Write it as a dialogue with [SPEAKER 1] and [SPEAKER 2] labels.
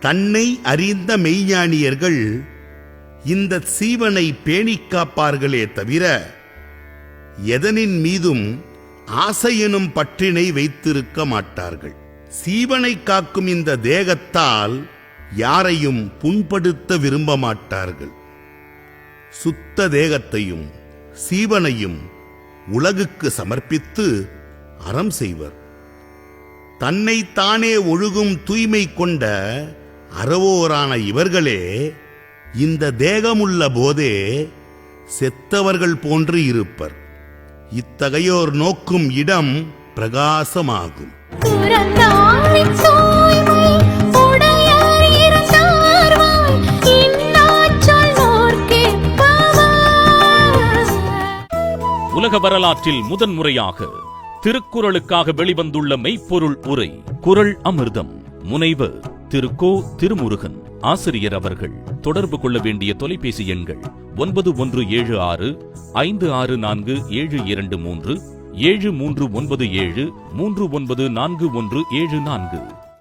[SPEAKER 1] தன்னை அறிந்த மெய்ஞானியர்கள் இந்த சீவனை பேணிக் காப்பார்களே தவிர எதனின் மீதும் ஆசையெனும் பற்றினை வைத்திருக்க மாட்டார்கள். சீவனை காக்கும் இந்த தேகத்தால் யாரையும் புண்படுத்த விரும்ப மாட்டார்கள். சுத்த தேகத்தையும் சீவனையும் உலகுக்கு சமர்ப்பித்து அறம் செய்வர். தன்னைத்தானே ஒழுகும் தூய்மை கொண்ட அறவோரான இவர்களே இந்த தேகமுள்ள போதே செத்தவர்கள் போன்று இருப்பர். இத்தகையோர் நோக்கும் இடம் பிரகாசமாகும்.
[SPEAKER 2] உலக வரலாற்றில் முதன்முறையாக திருக்குறளுக்காக வெளிவந்துள்ள மெய்ப்பொருள் உரை குரல் அமிர்தம். முனைவர் திரு கோ திருமுருகன் ஆசிரியர் அவர்கள். தொடர்பு கொள்ள வேண்டிய தொலைபேசி எண்கள் ஒன்பது ஒன்று ஏழு ஆறு ஐந்து ஆறு நான்கு ஏழு இரண்டு மூன்று ஏழு மூன்று ஒன்பது ஏழு மூன்று ஒன்பது நான்கு ஒன்று ஏழு நான்கு.